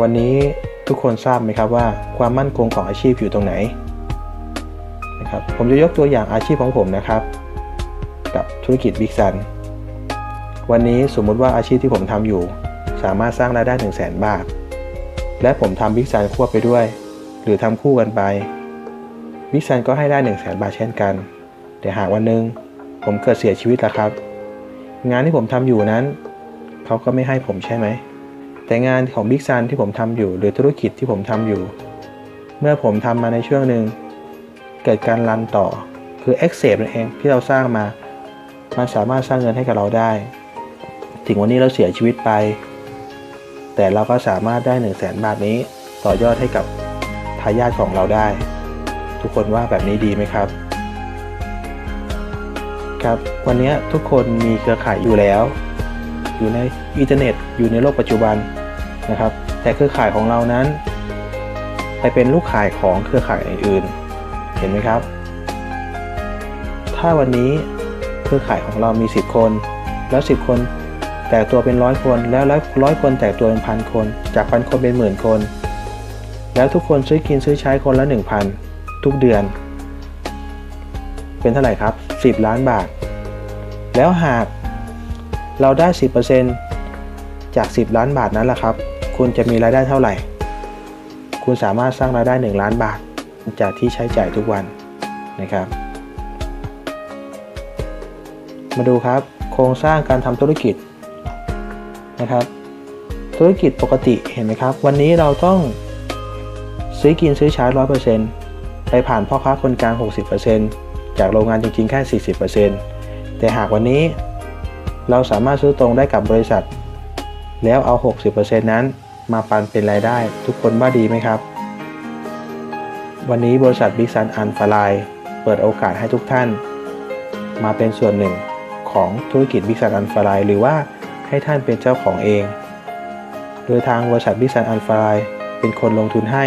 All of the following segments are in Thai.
วันนี้ทุกคนทราบไหมครับว่าความมั่นคงของอาชีพอยู่ตรงไหนนะครับผมจะยกตัวอย่างอาชีพของผมนะครับ กับธุรกิจบิ๊กซันวันนี้สมมุติว่าอาชีพที่ผมทำอยู่ สามารถสร้างรายได้1 0 0 0 0แบาท และผมทำบิ๊กซันควบไปด้วย หรือทำคู่กันไปบิ๊กซันก็ให้ได้1 0 0 0 0แบาทเช่นกัน แต่หากวันหนึ่งผมเกิดเสียชีวิตแล้วครับ งานที่ผมทำอยู่นั้น เขาก็ไม่ให้ผมใช่ไหม แต่งานของบิ๊กซันที่ผมทำอยู่ หรือธุรกิจที่ผมทำอยู่ เมื่อผมทำมาในช่วงหนึ่งเกิดการรันต่อคือ e x c e p นั่นเองที่เราสร้างมามันสามารถสร้างเงินให้กับเราได้ ถึงวันนี้เราเสียชีวิตไป แต่เราก็สามารถได้1 0 0 0 0แสนบาทนี้ต่อยอดให้กับทายาทของเราได้ ทุกคนว่าแบบนี้ดีไหมครับ ครับ วันนี้ทุกคนมีเครือข่ายอยู่แล้ว อยู่ในอินเทอร์เน็ต อยู่ในโลกปัจจุบัน นะครับ แต่เครือข่ายของเรานั้น ไปเป็นลูกข่ายของเครือข่ายอื่นๆ เห็นไหมครับ ถ้าวันนี้เครือข่ายของเรามี 10 คน แล้ว 10 คนแตกตัวเป็นร้อยคน แล้วร้อยคนแตกตัวเป็นพันคน จากพันคนเป็นหมื่นคน แล้วทุกคนซื้อกินซื้อใช้คนละ 1,000 ทุกเดือน เป็นเท่าไหร่ครับ 10 ล้านบาท แล้วหากเราได้ 10%จาก 10 ล้านบาทนั้นแหละครับ คุณจะมีรายได้เท่าไหร่ คุณสามารถสร้างรายได้ 1 ล้านบาท จากที่ใช้จ่ายทุกวันนะครับ มาดูครับ โครงสร้างการทำธุรกิจนะครับ ธุรกิจปกติเห็นไหมครับ วันนี้เราต้องซื้อกินซื้อใช้ร้อยเปอร์เซ็นต์ไปผ่านพ่อค้าคนกลาง 60%จากโรงงานจริงๆ แค่ 40%แต่หากวันนี้เราสามารถซื้อตรงได้กับบริษัท แล้วเอา 60%นั้นมาปันเป็นรายได้ ทุกคนว่าดีไหมครับ วันนี้บริษัทบิ๊กซันอันฟลายเปิดโอกาสให้ทุกท่าน มาเป็นส่วนหนึ่งของธุรกิจบิ๊กซันอันฟลายหรือว่าให้ท่านเป็นเจ้าของเอง โดยทางบริษัทบิ๊กซันอันฟลายเป็นคนลงทุนให้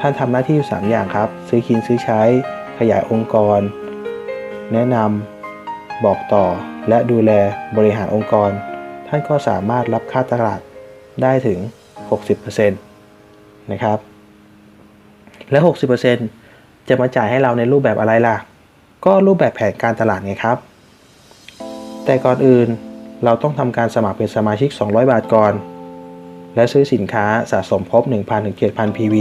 ท่านทำหน้าที่อยู่3อย่างครับ ซื้อกินซื้อใช้ ขยายองค์กร แนะนำบอกต่อและดูแลบริหารองค์กรานก็สามารถรับค่าตลาดได้ถึง 60%นะครับ และ 60%จะมาจ่ายให้เราในรูปแบบอะไรล่ะ ก็รูปแบบแผนการตลาดไงครับ แต่ก่อนอื่นเราต้องทำการสมัครเป็นสมาชิก 200 บาทก่อน และซื้อสินค้าสะสมครบ 1,000ถึง7,000 PV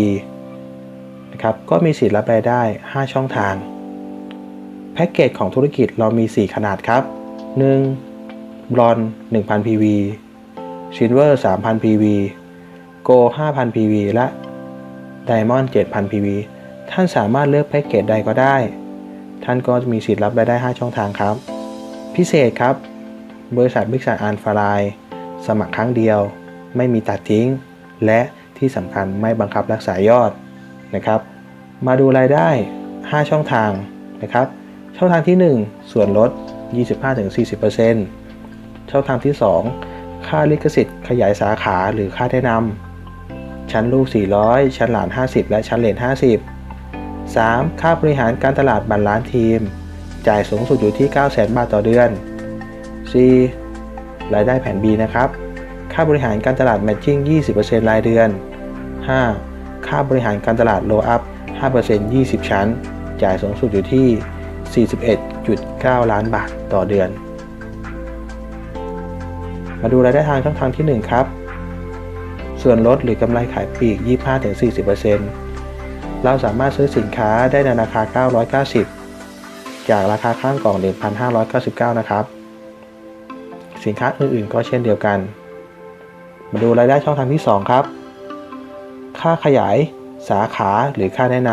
นะครับก็มีสิทธิ์รับรายได้ 5 ช่องทาง แพ็กเกจของธุรกิจเรามี 4 ขนาดครับ 1. บลอน1,000 PV ซิลเวอร์3,000 PV โก5,000 PV และไดมอนด์7,000 PV ท่านสามารถเลือกแพ็กเกจใดก็ได้ ท่านก็จะมีสิทธิ์รับรายได้ 5 ช่องทางครับ พิเศษครับ บริษัทบิ๊กซันอันฟลายสมัครครั้งเดียว ไม่มีตัดทิ้ง และที่สำคัญไม่บังคับรักษายอดนะครับ มาดูรายได้ 5 ช่องทางนะครับ ช่องทางที่ 1 ส่วนลด 25-40% ช่องทางที่ 2 ค่าลิขสิทธิ์ขยายสาขาหรือค่าแนะนำชั้นลูก 400 ชั้นหลาน 50 และชั้นเหลน50 3. ค่าบริหารการตลาดบันล้านทีม จ่ายสูงสุดอยู่ที่ 900,000 บาทต่อเดือน 4. รายได้แผน B นะครับ ค่าบริหารการตลาดแมทชิ่ง 20%รายเดือน 5. ค่าบริหารการตลาดโลอัพ 5% 20 ชั้น จ่ายสูงสุดอยู่ที่ 41.9 ล้านบาทต่อเดือน มาดูรายได้ทางช่องทางที่ 1 ครับ ส่วนลดหรือกำไรขายปลีก 25-40%เราสามารถซื้อสินค้าได้ในราคา 990 จากราคาข้างกล่อง 1,599 นะครับ สินค้าอื่นๆก็เช่นเดียวกัน มาดูรายได้ช่องทางที่ 2 ครับ ค่าขยายสาขาหรือค่าแนะน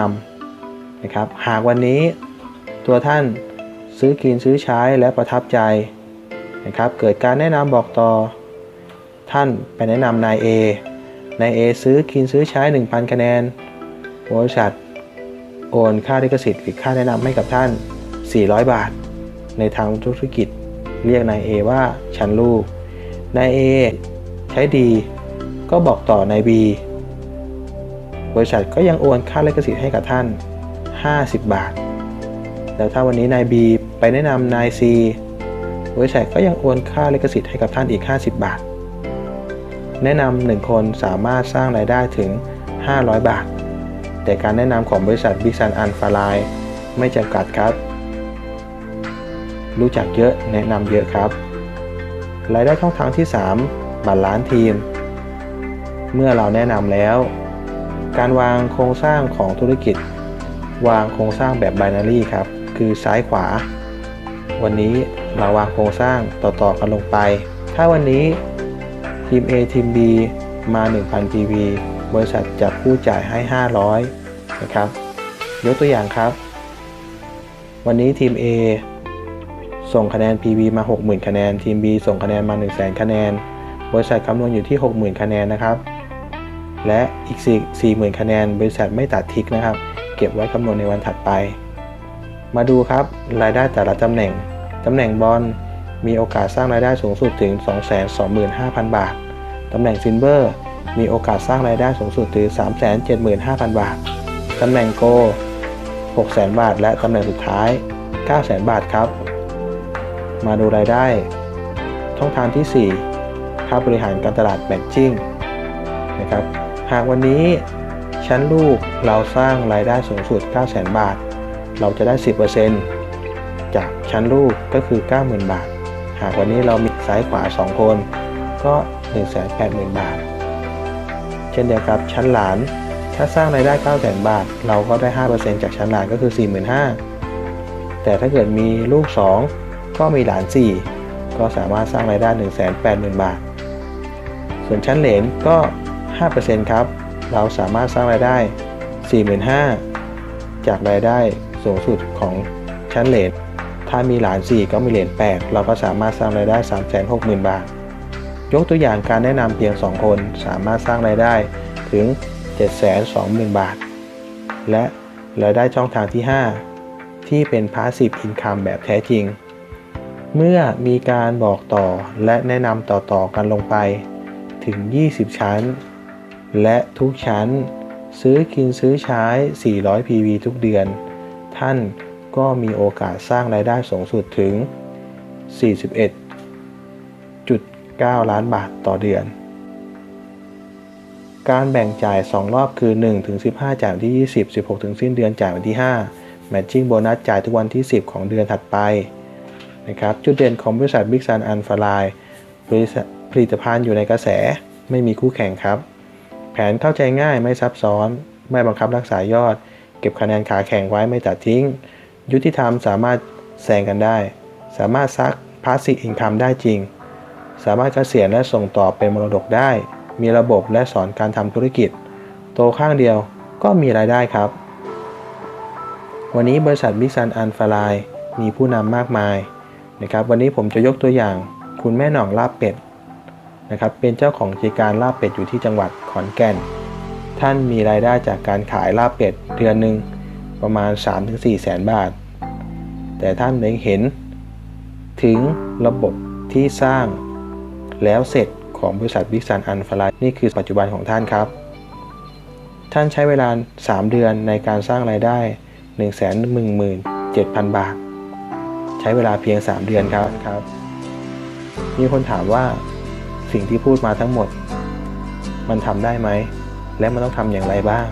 ำนะครับ หากวันนี้ตัวท่านซื้อกินซื้อใช้และประทับใจ นะครับ เกิดการแนะนำบอกต่อ ท่านไปแนะนำนาย A นาย A ซื้อกินซื้อใช้ 1,000 คะแนน บริษัทโอนค่าลิขสิทธิ์หรือค่าแนะนำให้กับท่าน 400 บาท ในทางธุรกิจ เรียกนาย A ว่าชั้นลูก นาย A ใช้ดี ก็บอกต่อนาย B บริษัทก็ยังโอนค่าลิขสิทธิ์ให้กับท่าน 50 บาท แล้วถ้าวันนี้นาย B ไปแนะนำนาย C บริษัทก็ยังโอนค่าลิขสิทธิ์ให้กับท่านอีก 50 บาท แนะนำหนึ่งคนสามารถสร้างรายได้ถึง 500 บาท แต่การแนะนำของบริษัท Big Sun a l p h a l i ไม่จำกัดครับ รู้จักเยอะแนะนำเยอะครับ รายได้ช่องทางที่ 3 บัตรล้านทีม เมื่อเราแนะนำแล้ว การวางโครงสร้างของธุรกิจ วางโครงสร้างแบบ binary ครับ คือซ้ายขวา วันนี้เราวางโครงสร้างต่อๆกันลงไป ถ้าวันนี้ทีม A ทีม B มา 1,000 PV บริษัทจะผู้จ่ายให้ 500 นะครับ ยกตัวอย่างครับ วันนี้ทีม A ส่งคะแนน PV มา 60,000 คะแนน ทีม B ส่งคะแนนมา 100,000 คะแนน บริษัทคำนวณอยู่ที่ 60,000 คะแนนนะครับ และอีก 40,000 คะแนน บริษัทไม่ตัดทิกนะครับ เก็บไว้คำนวณในวันถัดไป มาดูครับรายได้แต่ละตำแหน่ง ตำแหน่งบอลมีโอกาสสร้างรายได้สูงสุดถึง 225,000 บาท ตำแหน่งซิลเวอร์ มีโอกาสสร้างรายได้สูงสุดถึง 375,000 บาท ตำแหน่งโก 600,000 บาท และตำแหน่งสุดท้าย 900,000 บาทครับ มาดูรายได้ช่องทางที่ 4 ค่าบริหารการตลาดแมทชิ่งนะครับ หากวันนี้ชั้นลูกเราสร้างรายได้สูงสุด 900,000 บาท เราจะได้ 10%จากชั้นลูกก็คือ 90,000 บาท หากวันนี้เรามีซ้ายขวา 2 คน ก็ 180,000 บาท เช่นเดียวกับชั้นหลาน ถ้าสร้างรายได้ 900,000 บาท เราก็ได้ 5%จากชั้นหลานก็คือ 45,000 แต่ถ้าเกิดมีลูก 2 ก็มีหลาน 4 ก็สามารถสร้างรายได้ 180,000 บาท ส่วนชั้นเหลนก็ 5%ครับ เราสามารถสร้างรายได้ 45,000 จากรายได้ สูงสุดของชั้นเหลนถ้ามีหลาน 4 ก็มีเหรียญ8เราก็สามารถสร้างรายได้ 360,000 บาท ยกตัวอย่างการแนะนำเพียง 2 คนสามารถสร้างรายได้ถึง 720,000 บาท และรายได้ช่องทางที่ 5 ที่เป็น Passive Income แบบแท้จริง เมื่อมีการบอกต่อและแนะนำต่อๆกันลงไปถึง 20 ชั้น และทุกชั้น ซื้อกินซื้อใช้ 400 PV ทุกเดือน ท่านก็มีโอกาสสร้างรายได้สูงสุดถึง 41.9 ล้านบาทต่อเดือน การแบ่งจ่าย 2 รอบคือ1ถึง15 จ่ายวันที่ 20 16 ถึงสิ้นเดือนจ่ายวันที่5 Matching โบนัสจ่ายทุกวันที่ 10 ของเดือนถัดไปนะครับจุดเด่นของบริษัท Big Sun a l p h a l i บริษัทผลิตภัณฑ์อยู่ในกระแสไม่มีคู่แข่งครับ แผนเข้าใจง่ายไม่ซับซ้อน ไม่บังคับรักษายอด เก็บคะแนนขาแข่งไว้ไม่ตัดทิ้ง ยุติธรรมสามารถแซงกันได้ สามารถซักพาสซีฟอินคัมได้จริง สามารถเกษียณและส่งต่อเป็นมรดกได้ มีระบบและสอนการทำธุรกิจ โตข้างเดียวก็มีรายได้ครับ วันนี้บริษัท Big Sun a l p h a l i มีผู้นำมากมายนะครับ วันนี้ผมจะยกตัวอย่างคุณแม่หน่องลาบเป็ดนะครับ เป็นเจ้าของกิจการลาบเป็ดอยู่ที่จังหวัดขอนแก่น ท่านมีรายได้จากการขายลาบเป็ดเดือนหนึ่งประมาณ 3-4แสนบาท แต่ท่านเล็งเห็น ถึงระบบที่สร้างแล้วเสร็จของบริษัท Big Sun a l p h a l i นี่คือปัจจุบันของท่านครับ ท่านใช้เวลา 3 เดือนในการสร้างรายได้ 117,000 บาท ใช้เวลาเพียง 3 เดือนครับครับ มีคนถามว่าสิ่งที่พูดมาทั้งหมด มันทำได้ไหม และมันต้องทำอย่างไรบ้าง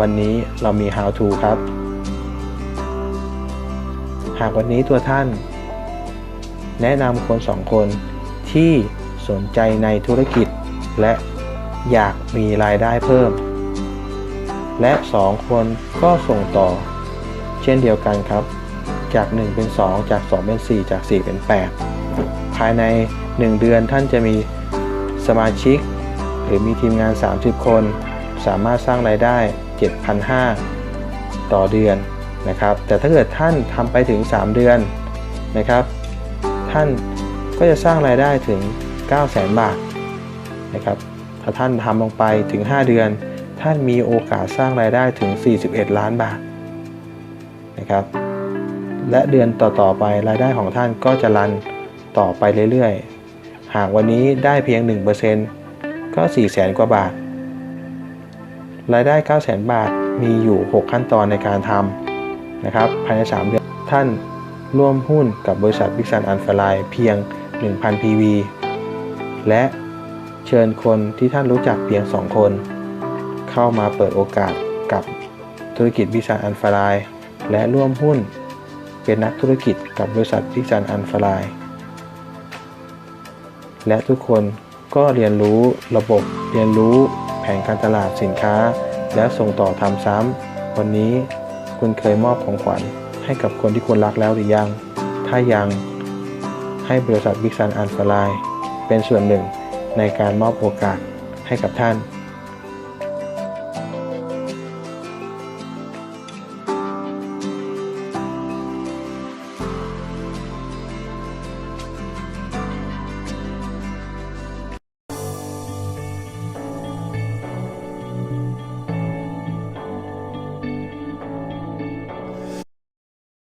วันนี้เรามี how to ครับ หากวันนี้ตัวท่าน แนะนำคนสองคนที่สนใจในธุรกิจ และอยากมีรายได้เพิ่ม และ 2 คนก็ส่งต่อ เช่นเดียวกันครับ จาก 1 เป็น 2 จาก 2 เป็น 4 จาก 4 เป็น 8 ภายใน 1 เดือนท่านจะมีสมาชิก หรือมีทีมงาน 30 คน สามารถสร้างรายได้ 7,500 ต่อเดือนนะครับ แต่ถ้าเกิดท่านทำไปถึง 3 เดือนนะครับ ท่านก็จะสร้างรายได้ถึง 900,000 บาทนะครับ ถ้าท่านทำลงไปถึง 5 เดือน ท่านมีโอกาสสร้างรายได้ถึง 41 ล้านบาทนะครับ และเดือนต่อๆไปรายได้ของท่านก็จะรันต่อไปเรื่อยๆ หากวันนี้ได้เพียง 1% ก็400,000กว่าบาท รายได้900,000 บาทมีอยู่ 6 ขั้นตอนในการทำนะครับ ภายใน 3 เดือน ท่านร่วมหุ้นกับบริษัท Big Sun a l p h a l i เพียง 1,000 PV และเชิญคนที่ท่านรู้จักเพียงสองคน เข้ามาเปิดโอกาสกับธุรกิจวิสันอันฟรายและร่วมหุ้นเป็นนักธุรกิจกับบริษัทวิสันอันฟรายและทุกคน ก็เรียนรู้ระบบ เรียนรู้แผนการตลาดสินค้า และส่งต่อทำซ้ำ วันนี้คุณเคยมอบของขวัญให้กับคนที่คุณรักแล้วหรือยัง ถ้ายังให้บริษัทบิ๊กซันอันฟลายเป็นส่วนหนึ่งในการมอบโอกาสให้กับท่าน